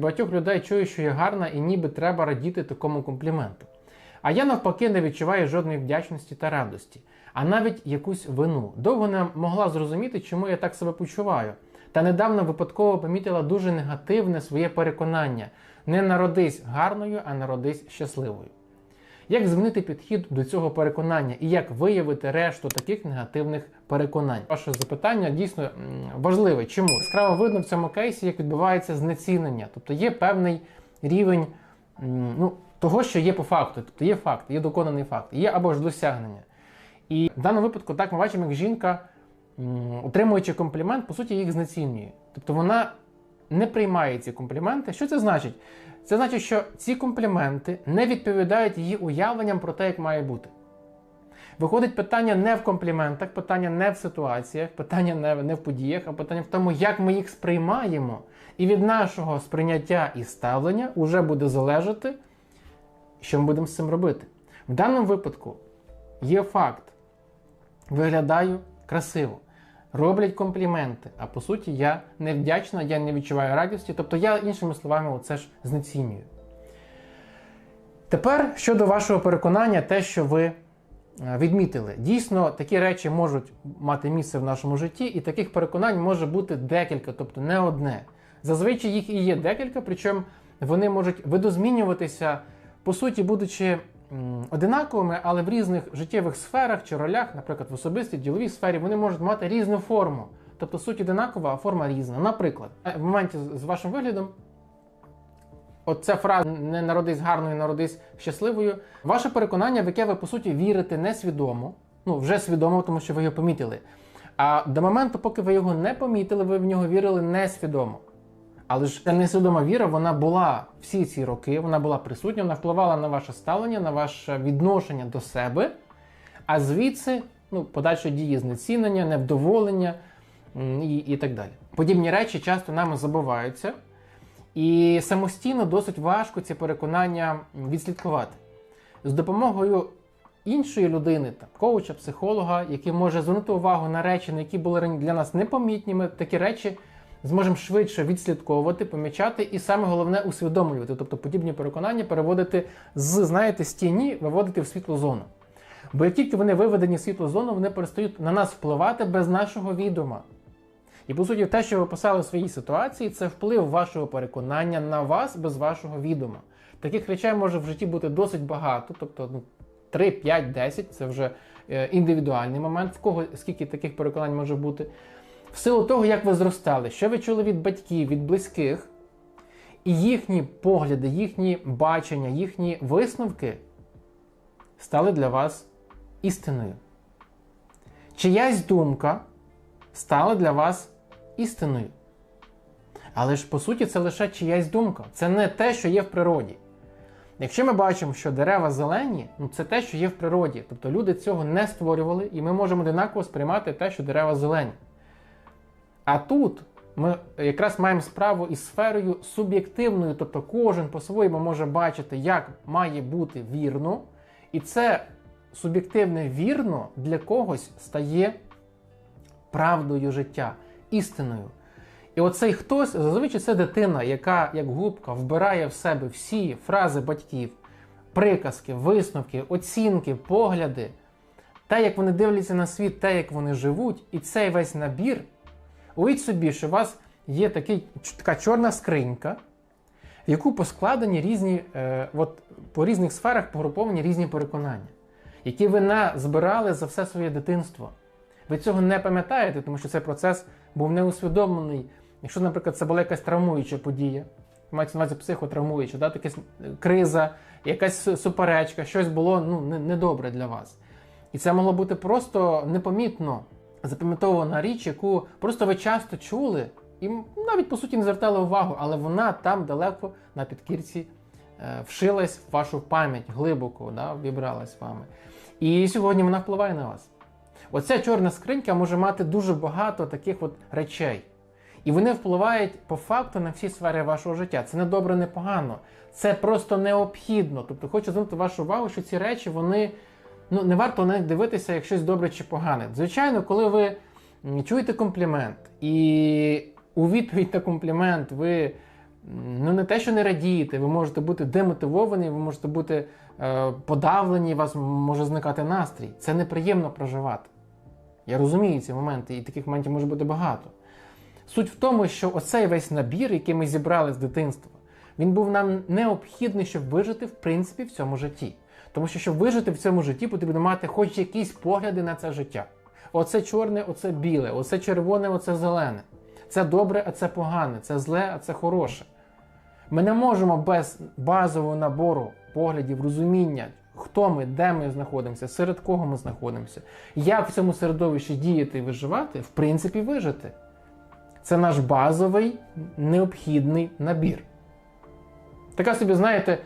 Багатьох людей чую, що я гарна і ніби треба радіти такому компліменту. А я навпаки не відчуваю жодної вдячності та радості, а навіть якусь вину. Довго не могла зрозуміти, чому я так себе почуваю. Та недавно випадково помітила дуже негативне своє переконання: не народись гарною, а народись щасливою. Як змінити підхід до цього переконання і як виявити решту таких негативних переконань? Ваше запитання дійсно важливе. Чому? Яскраво видно в цьому кейсі, як відбувається знецінення. Тобто є певний рівень ну, того, що є по факту. Тобто є факт, є доконаний факт, є або ж досягнення. І в даному випадку так ми бачимо, як жінка, отримуючи комплімент, по суті, їх знецінює. Тобто вона не приймає ці компліменти. Що це значить? Це значить, що ці компліменти не відповідають її уявленням про те, як має бути. Виходить питання не в компліментах, питання не в ситуаціях, питання не, не в подіях, а питання в тому, як ми їх сприймаємо. І від нашого сприйняття і ставлення вже буде залежати, що ми будемо з цим робити. В даному випадку є факт: виглядаю красиво, роблять компліменти, а по суті я невдячна, я не відчуваю радості. Тобто я, іншими словами, оце ж знецінюю. Тепер щодо вашого переконання, те, що ви е, відмітили. Дійсно, такі речі можуть мати місце в нашому житті, і таких переконань може бути декілька, тобто не одне. Зазвичай їх і є декілька, причому вони можуть видозмінюватися, по суті, будучи одинаковими, але в різних життєвих сферах чи ролях, наприклад, в особистій діловій сфері, вони можуть мати різну форму. Тобто суть одинакова, а форма різна. Наприклад, е, в моменті з- вашим виглядом Оця фраза не народись гарною, народись щасливою. Ваше переконання, в яке ви по суті вірите несвідомо, ну вже свідомо, тому що ви його помітили. А до моменту, поки ви його не помітили, ви в нього вірили несвідомо. Але ж ця несвідома віра, вона була всі ці роки, вона була присутня, вона впливала на ваше ставлення, на ваше відношення до себе. А звідси ну, подальші дії знецінення, невдоволення і, і так далі. Подібні речі часто нами забуваються. І самостійно досить важко ці переконання відслідкувати. З допомогою іншої людини, там, коуча, психолога, який може звернути увагу на речі, на які були для нас непомітні, ми такі речі зможемо швидше відслідковувати, помічати і саме головне усвідомлювати. Тобто подібні переконання переводити з, знаєте, з тіні, виводити в світлу зону. Бо як тільки вони виведені в світлу зону, вони перестають на нас впливати без нашого відома. І по суті, те, що ви писали в своїй ситуації, це вплив вашого переконання на вас без вашого відома. Таких речей може в житті бути досить багато, тобто ну, 3, 5, 10 це вже е, індивідуальний момент, в кого скільки таких переконань може бути. В силу того, як ви зростали, що ви чули від батьків, від близьких, і їхні погляди, їхні бачення, їхні висновки стали для вас істиною. Чиясь думка стала для вас істиною. Але ж по суті це лише чиясь думка. Це не те, що є в природі. Якщо ми бачимо, що дерева зелені, ну це те, що є в природі. Тобто люди цього не створювали, і ми можемо одинаково сприймати те, що дерева зелені. А тут ми якраз маємо справу із сферою суб'єктивною, тобто кожен по-своєму може бачити, як має бути вірно, і це суб'єктивне вірно для когось стає правдою життя, істиною. І оцей хтось зазвичай це дитина, яка як губка вбирає в себе всі фрази батьків, приказки, висновки, оцінки, погляди, те, як вони дивляться на світ, те, як вони живуть, і цей весь набір. Уявіть собі, що у вас є такий, така чорна скринька, в яку поскладені різні, е, от, по різних сферах погруповані різні переконання, які ви назбирали за все своє дитинство. Ви цього не пам'ятаєте, тому що цей процес був неусвідомлений. Якщо, наприклад, це була якась травмуюча подія, мається на увазі психотравмуюча, да, якась криза, якась суперечка, щось було ну, недобре для вас. І це могло бути просто непомітно запам'ятована річ, яку просто ви часто чули, і навіть по суті не звертали увагу, але вона там далеко на підкірці е, вшилась в вашу пам'ять глибоко, да, вібралась вами. І сьогодні вона впливає на вас. Оця чорна скринька може мати дуже багато таких от речей. І вони впливають по факту на всі сфери вашого життя. Це не добре, не погано. Це просто необхідно. Тобто хочу звернути вашу увагу, що ці речі вони ну не варто на них дивитися як щось добре чи погане. Звичайно, коли ви чуєте комплімент, і у відповідь на комплімент ви ну не те, що не радієте, ви можете бути демотивовані, ви можете бути е, подавлені, вас може зникати настрій. Це неприємно проживати. Я розумію ці моменти, і таких моментів може бути багато. Суть в тому, що оцей весь набір, який ми зібрали з дитинства, він був нам необхідний, щоб вижити в принципі в цьому житті. Тому що, щоб вижити в цьому житті, потрібно мати хоч якісь погляди на це життя. Оце чорне, оце біле, оце червоне, оце зелене. Це добре, а це погане, це зле, а це хороше. Ми не можемо без базового набору поглядів, розуміння, хто ми, де ми знаходимося, серед кого ми знаходимося, як в цьому середовищі діяти і виживати, в принципі, вижити. Це наш базовий необхідний набір. Така собі, знаєте,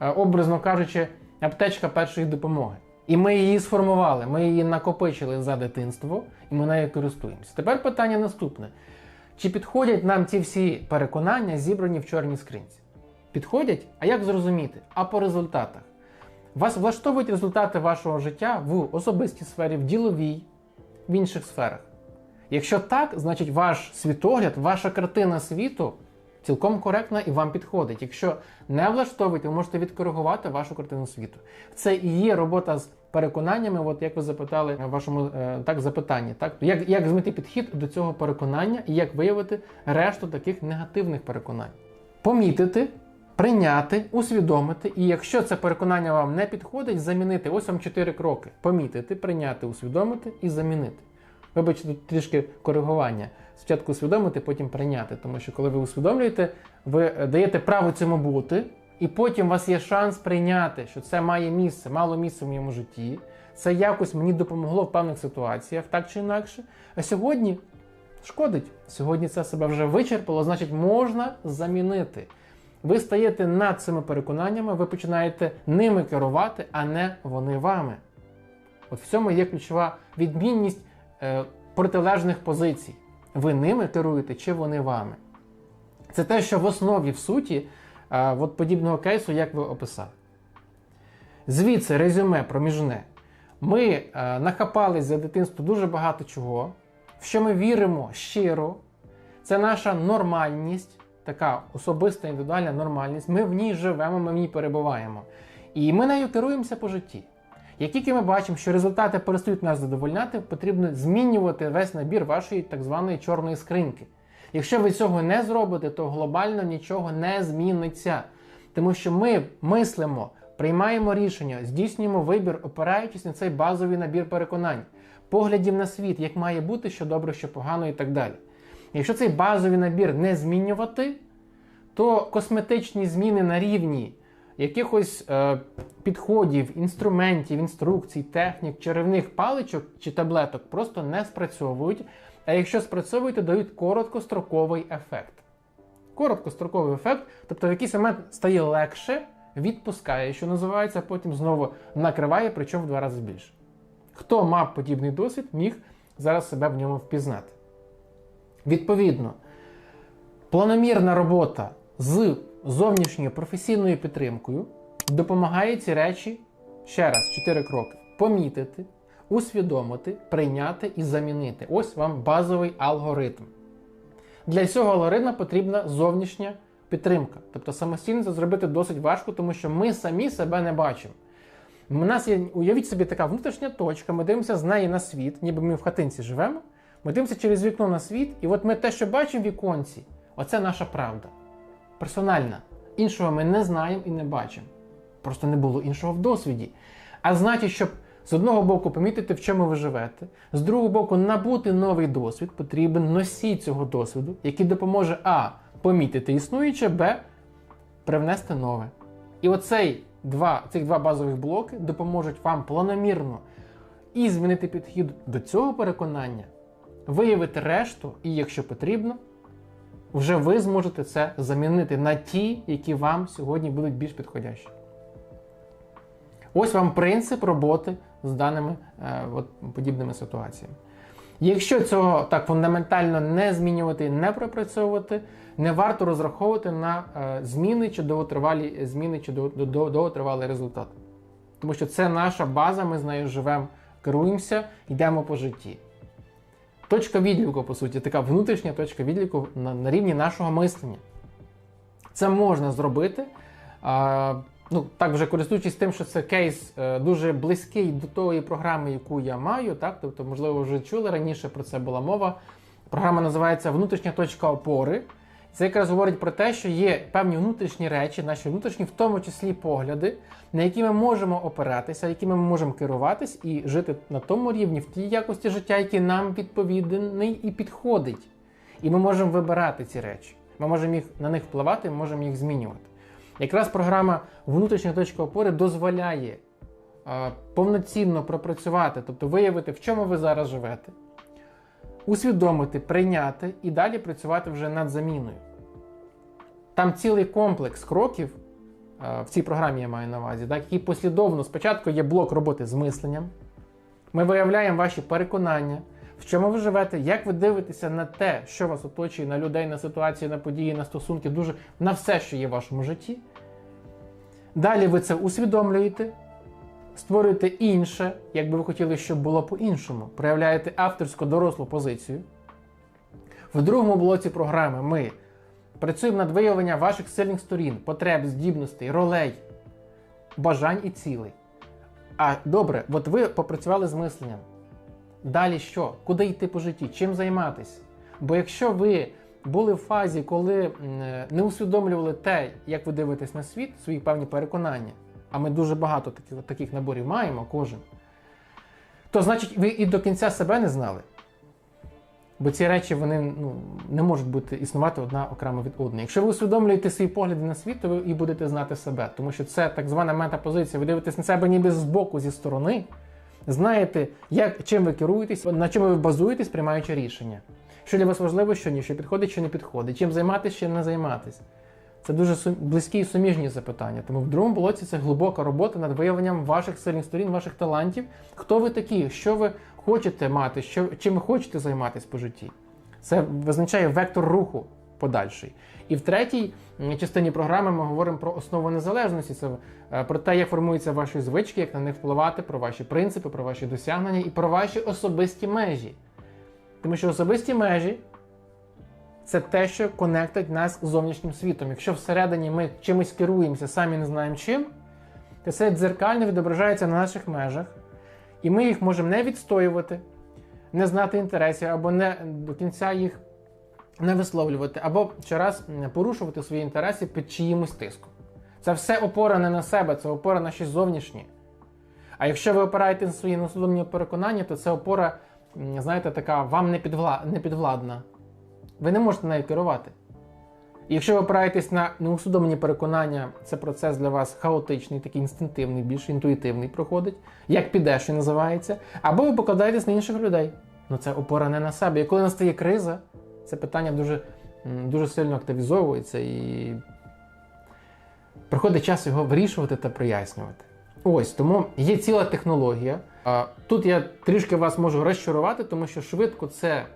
е, образно кажучи, аптечка першої допомоги. І ми її сформували, ми її накопичили за дитинство, і ми нею користуємося. Тепер питання наступне: чи підходять нам ці всі переконання, зібрані в чорній скринці? Підходять? А як зрозуміти? А по результатах. Вас влаштовують результати вашого життя в особистій сфері, в діловій, в інших сферах. Якщо так, значить ваш світогляд, ваша картина світу цілком коректна і вам підходить. Якщо не влаштовуєте, ви можете відкоригувати вашу картину світу. Це і є робота з переконаннями, от як ви запитали в вашому е, так запитанні, так як, як змити підхід до цього переконання і як виявити решту таких негативних переконань, помітити. Прийняти, усвідомити, і якщо це переконання вам не підходить, замінити. Ось вам чотири кроки: помітити, прийняти, усвідомити і замінити. Вибачте, тут трішки коригування. Спочатку усвідомити, потім прийняти. Тому що коли ви усвідомлюєте, ви даєте право цьому бути, і потім у вас є шанс прийняти, що це має місце, мало місце в моєму житті. Це якось мені допомогло в певних ситуаціях, так чи інакше. А сьогодні шкодить. Сьогодні це себе вже вичерпало, значить, можна замінити. Ви стаєте над цими переконаннями, ви починаєте ними керувати, а не вони вами. От в цьому є ключова відмінність е, протилежних позицій. Ви ними керуєте чи вони вами. Це те, що в основі, в суті, от подібного кейсу, як ви описали. Звідси резюме проміжне. Ми нахапались за дитинство дуже багато чого, в що ми віримо щиро. Це наша нормальність, така особиста індивідуальна нормальність. Ми в ній живемо, ми в ній перебуваємо. І ми нею керуємося по житті. Як тільки ми бачимо, що результати перестають нас задовольняти, потрібно змінювати весь набір вашої так званої чорної скриньки. Якщо ви цього не зробите, то глобально нічого не зміниться. Тому що ми мислимо, приймаємо рішення, здійснюємо вибір, опираючись на цей базовий набір переконань, поглядів на світ, як має бути, що добре, що погано і так далі. Якщо цей базовий набір не змінювати, то косметичні зміни на рівні якихось е, підходів, інструментів, інструкцій, технік, чарівних паличок чи таблеток просто не спрацьовують. А якщо спрацьовують, то дають короткостроковий ефект. Короткостроковий ефект, тобто в якийсь момент стає легше, відпускає, що називається, потім знову накриває, причому в два рази більше. Хто мав подібний досвід, міг зараз себе в ньому впізнати. Відповідно, планомірна робота з зовнішньою професійною підтримкою допомагає ці речі ще раз, чотири кроки: помітити, усвідомити, прийняти і замінити. Ось вам базовий алгоритм. Для цього алгоритму потрібна зовнішня підтримка. Тобто самостійно це зробити досить важко, тому що ми самі себе не бачимо. У нас є, уявіть собі, така внутрішня точка, ми дивимося з неї на світ, ніби ми в хатинці живемо. Ми дивимося через вікно на світ, і от ми те, що бачимо в віконці, оце наша правда. Персональна. Іншого ми не знаємо і не бачимо. Просто не було іншого в досвіді. А значить, щоб з одного боку помітити, в чому ви живете, з другого боку, набути новий досвід, потрібен носій цього досвіду, який допоможе А. Помітити існуюче, Б. Привнести нове. І оцей два, цих два базових блоки допоможуть вам планомірно і змінити підхід до цього переконання, виявити решту, і, якщо потрібно, вже ви зможете це замінити на ті, які вам сьогодні будуть більш підходящі. Ось вам принцип роботи з даними е, от, подібними ситуаціями. Якщо цього так фундаментально не змінювати, не пропрацьовувати, не варто розраховувати на е, зміни чи довготривалі зміни чи довготривалий результат. Тому що це наша база, ми з нею живемо, керуємося, йдемо по житті. Точка відліку, по суті, така внутрішня точка відліку на, на рівні нашого мислення. Це можна зробити. А, ну, так вже користуючись тим, що це кейс е, дуже близький до тої програми, яку я маю. Так? Тобто, можливо, вже чули раніше про це була мова. Програма називається Внутрішня точка опори. Це якраз говорить про те, що є певні внутрішні речі, наші внутрішні, в тому числі погляди, на які ми можемо опиратися, якими ми можемо керуватись і жити на тому рівні, в тій якості життя, який нам відповідний і підходить. І ми можемо вибирати ці речі. Ми можемо їх на них впливати, ми можемо їх змінювати. Якраз програма Внутрішня точка опори дозволяє е, повноцінно пропрацювати, тобто виявити, в чому ви зараз живете, усвідомити, прийняти і далі працювати вже над заміною. Там цілий комплекс кроків е, в цій програмі я маю на увазі, так, які послідовно спочатку є блок роботи з мисленням. Ми виявляємо ваші переконання, в чому ви живете, як ви дивитеся на те, що вас оточує, на людей, на ситуації, на події, на стосунки, дуже на все, що є в вашому житті. Далі ви це усвідомлюєте, створюєте інше, як би ви хотіли, щоб було по-іншому. Проявляєте авторську дорослу позицію. В другому блоці програми ми працюємо над виявленням ваших сильних сторін, потреб, здібностей, ролей, бажань і цілей. А добре, от ви попрацювали з мисленням. Далі що? Куди йти по житті? Чим займатися? Бо якщо ви були в фазі, коли не усвідомлювали те, як ви дивитесь на світ, свої певні переконання, а ми дуже багато таких, таких наборів маємо, кожен, то значить ви і до кінця себе не знали. Бо ці речі вони ну, не можуть бути існувати одна окремо від одної. Якщо ви усвідомлюєте свої погляди на світ, то ви і будете знати себе. Тому що це так звана метапозиція. Ви дивитесь на себе ніби збоку, зі сторони, знаєте, як, чим ви керуєтесь, на чому ви базуєтесь, приймаючи рішення. Що для вас важливо, що ні, що підходить, що не підходить, чим займатися, чим не займатися. Це дуже близькі і суміжні запитання. Тому в другому блоці це глибока робота над виявленням ваших сильних сторін, ваших талантів. Хто ви такі, що ви хочете мати, що, чим ви хочете займатися по житті. Це визначає вектор руху подальший. І в третій частині програми ми говоримо про основу незалежності. Це е, про те, як формуються ваші звички, як на них впливати, про ваші принципи, про ваші досягнення і про ваші особисті межі. Тому що особисті межі це те, що конектить нас з зовнішнім світом. Якщо всередині ми чимось керуємося, самі не знаємо чим, то це дзеркально відображається на наших межах, і ми їх можемо не відстоювати, не знати інтересів, або не до кінця їх не висловлювати, або щораз порушувати свої інтереси під чиїмось тиском. Це все опора не на себе, це опора на щось зовнішнє. А якщо ви опираєте на свої несвідомі переконання, то це опора, знаєте, така вам не підвладна. Ви не можете нею керувати. Якщо ви опираєтесь на неусвідомлені переконання, це процес для вас хаотичний, такий інстинктивний, більш інтуїтивний проходить, як піде, що називається, або ви покладаєтесь на інших людей. Ну це опора не на себе. І коли настає криза, це питання дуже, дуже сильно активізовується і приходить час його вирішувати та прояснювати. Ось тому є ціла технологія. Тут я трішки вас можу розчарувати, тому що швидко це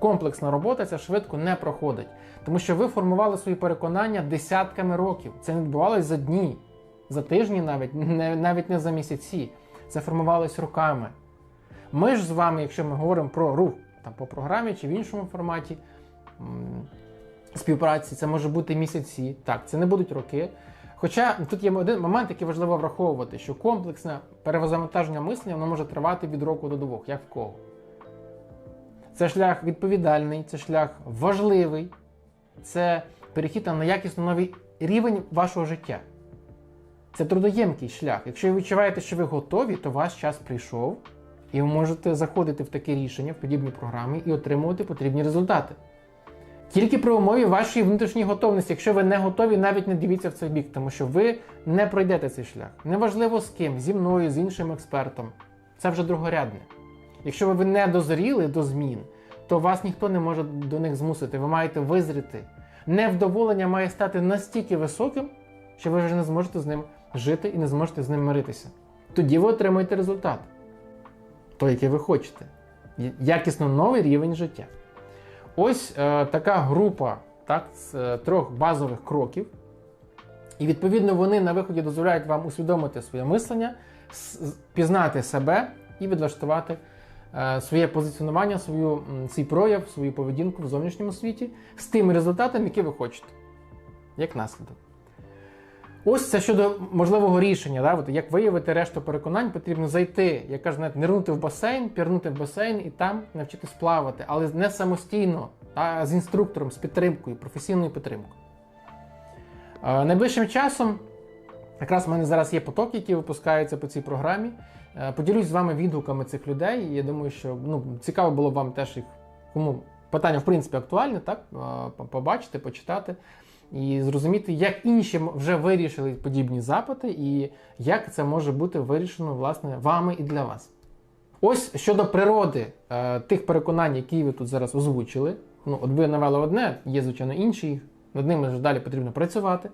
комплексна робота, ця швидко не проходить. Тому що ви формували свої переконання десятками років. Це не відбувалося за дні, за тижні, навіть не, навіть не за місяці. Це формувалось роками. Ми ж з вами, якщо ми говоримо про рух там, по програмі чи в іншому форматі співпраці, це може бути місяці. Так, це не будуть роки. Хоча тут є один момент, який важливо враховувати, що комплексне перевозавантаження мислення воно може тривати від року до двох, як в кого. Це шлях відповідальний, це шлях важливий, це перехід на якісно новий рівень вашого життя. Це трудоємкий шлях. Якщо ви відчуваєте, що ви готові, то ваш час прийшов, і ви можете заходити в таке рішення, в подібні програми і отримувати потрібні результати. Тільки при умові вашої внутрішньої готовності. Якщо ви не готові, навіть не дивіться в цей бік, тому що ви не пройдете цей шлях. Неважливо з ким, зі мною, з іншим експертом. Це вже другорядне. Якщо ви не дозріли до змін, то вас ніхто не може до них змусити. Ви маєте визріти. Невдоволення має стати настільки високим, що ви вже не зможете з ним жити і не зможете з ним миритися. Тоді ви отримаєте результат, той, який ви хочете. Якісно новий рівень життя. Ось е, така група так, з е, трьох базових кроків. І відповідно вони на виході дозволяють вам усвідомити своє мислення, пізнати себе і відлаштувати своє позиціонування, свою, свій прояв, свою поведінку в зовнішньому світі з тими результатами, які ви хочете. як наслідок. Ось це щодо можливого рішення. Да? От як виявити решту переконань, потрібно зайти, як кажуть, навіть нирнути в басейн, пірнути в басейн і там навчитись плавати, але не самостійно, а з інструктором, з підтримкою, професійною підтримкою. Е, найближчим часом, якраз в мене зараз є потоки, які випускаються по цій програмі. Е, поділюсь з вами відгуками цих людей. Я думаю, що ну, цікаво було б вам теж їх, кому питання в принципі актуальне, так? Е, побачити, почитати і зрозуміти, як інші вже вирішили подібні запити, і як це може бути вирішено власне вами і для вас. Ось щодо природи е, тих переконань, які ви тут зараз озвучили. Ну, от ви навели одне, є, звичайно, інші, над ними вже далі потрібно працювати.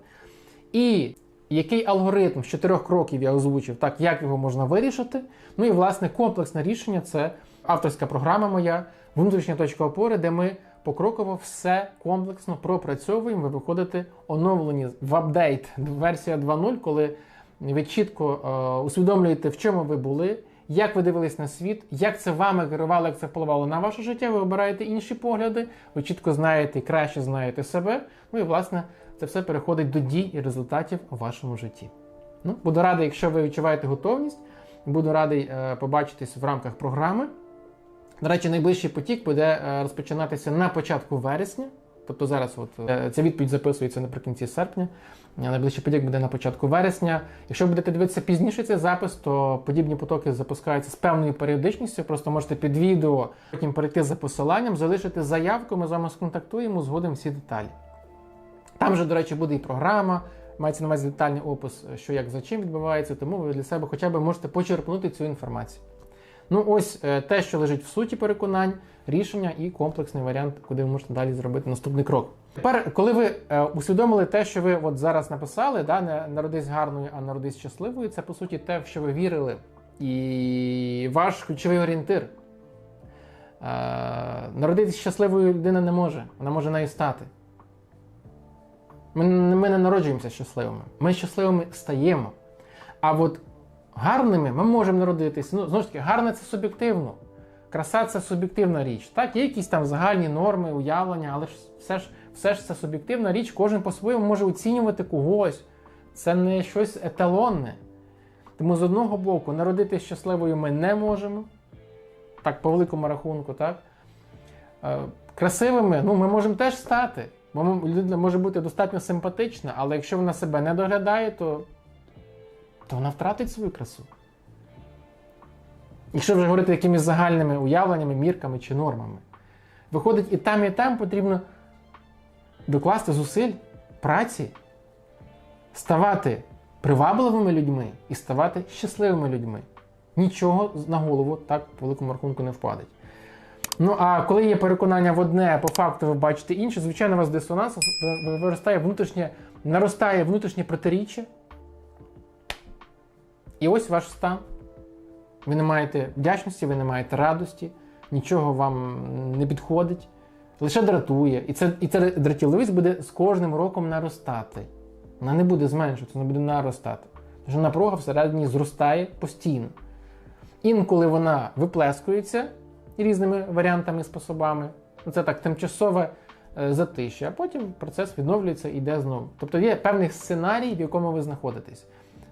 І який алгоритм з чотирьох кроків я озвучив, так як його можна вирішити. Ну і власне комплексне рішення це авторська програма моя, внутрішня точка опори, де ми покроково все комплексно пропрацьовуємо. Ви виходите оновлені в апдейт версія 2.0, коли ви чітко е, усвідомлюєте, в чому ви були. Як ви дивились на світ, як це вами керувало, як це впливало на ваше життя, ви обираєте інші погляди, ви чітко знаєте і краще знаєте себе. Ну і власне це все переходить до дій і результатів у вашому житті. Ну, Буду радий, якщо ви відчуваєте готовність, буду радий е, побачитись в рамках програми. До речі, найближчий потік буде е, розпочинатися на початку вересня. Тобто зараз от, е, ця відповідь записується наприкінці серпня. Е, найближчий потік буде на початку вересня. Якщо будете дивитися пізніше цей запис, то подібні потоки запускаються з певною періодичністю. Просто можете під відео потім перейти за посиланням, залишити заявку, ми з вами сконтактуємо, згодимо всі деталі. Там же, до речі, буде і програма, мається на увазі детальний опис, що як за чим відбувається, тому ви для себе хоча б можете почерпнути цю інформацію. Ну, ось е, те, що лежить в суті переконань, рішення і комплексний варіант, куди ви можете далі зробити наступний крок. Тепер, коли ви е, усвідомили те, що ви от зараз написали, да, не народись гарною, а народись щасливою, це по суті те, в що ви вірили, і ваш ключовий орієнтир. Е, народитись щасливою людина не може, вона може нею стати. Ми, ми не народжуємося щасливими, ми щасливими стаємо. А от гарними ми можемо народитися. Ну, знову ж таки, гарне це суб'єктивно. Краса це суб'єктивна річ. Так, є якісь там загальні норми, уявлення, але ж все ж все ж це суб'єктивна річ, кожен по-своєму може оцінювати когось. Це не щось еталонне. Тому з одного боку, народитися щасливою ми не можемо. Так, по великому рахунку, так? Е, красивими ну, ми можемо теж стати. Людина може бути достатньо симпатична, але якщо вона себе не доглядає, то то вона втратить свою красу. Якщо вже говорити якимись загальними уявленнями, мірками чи нормами. Виходить, і там, і там потрібно докласти зусиль, праці, ставати привабливими людьми і ставати щасливими людьми. Нічого на голову так по великому рахунку не впадить. Ну, а коли є переконання в одне, а по факту ви бачите інше, звичайно, у вас дисонанс виростає внутрішнє, наростає внутрішнє протиріччя. І ось ваш стан. Ви не маєте вдячності, ви не маєте радості, нічого вам не підходить, лише дратує. І це, і ця дратівливість буде з кожним роком наростати. Вона не буде зменшуватися, вона буде наростати. Тому що напруга всередині зростає постійно. Інколи вона виплескується різними варіантами способами. Це так тимчасове е, затище, а потім процес відновлюється і йде знову. Тобто є певний сценарій, в якому ви знаходитесь.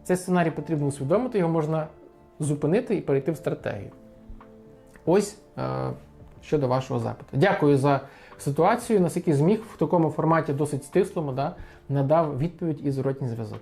Цей сценарій потрібно усвідомити, його можна зупинити і перейти в стратегію. Ось е, щодо вашого запиту. Дякую за ситуацію, наскільки зміг в такому форматі досить стислому, да, надав відповідь і зворотній зв'язок.